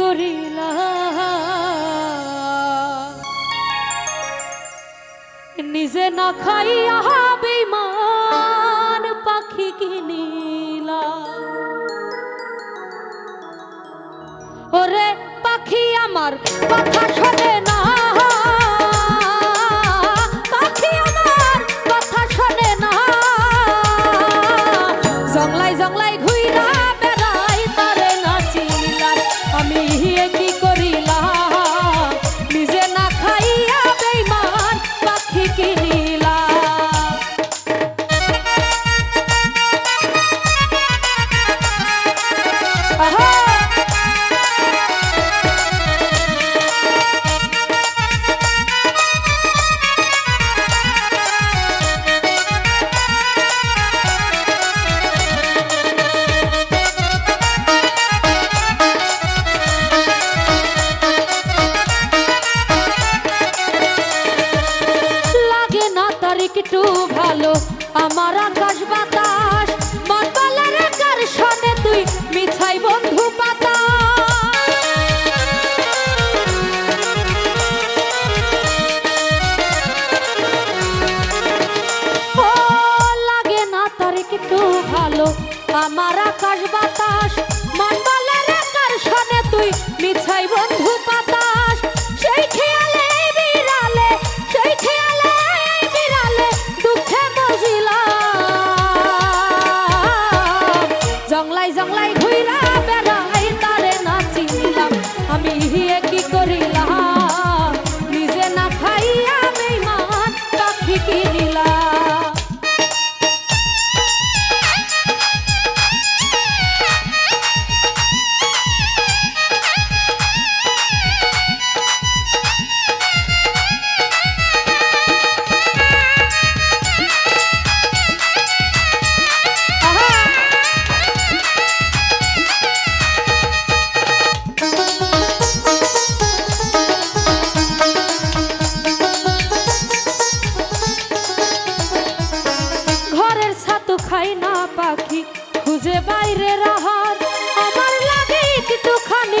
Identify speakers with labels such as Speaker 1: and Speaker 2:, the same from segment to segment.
Speaker 1: করিলা নিজে না খাইয়া বেমান পাখি কিনিলা ওরে পাখি আমার কথা শোনে না। পাখি আমার কথা শোনে না। জংলাই জংলাই। ভালো আমার আকাশ বাতাস।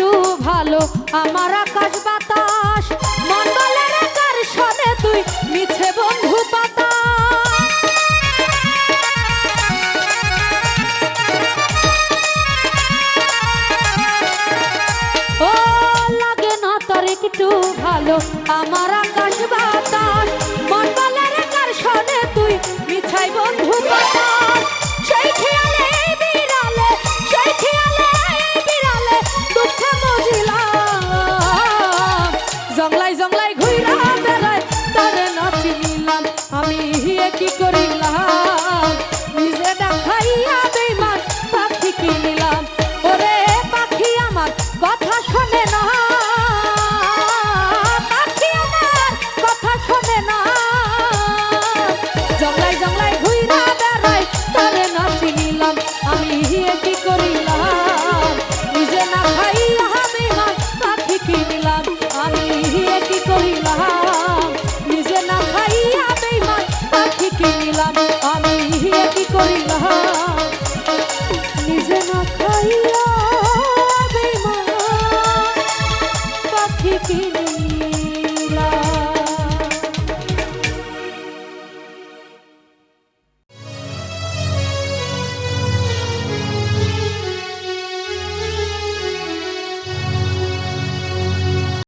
Speaker 1: একটু ভালো আমার আকাশ বাতাস মন্ডলের আকার তুই মিছে বন্ধু আমার দিলাম আমি কি করিলাম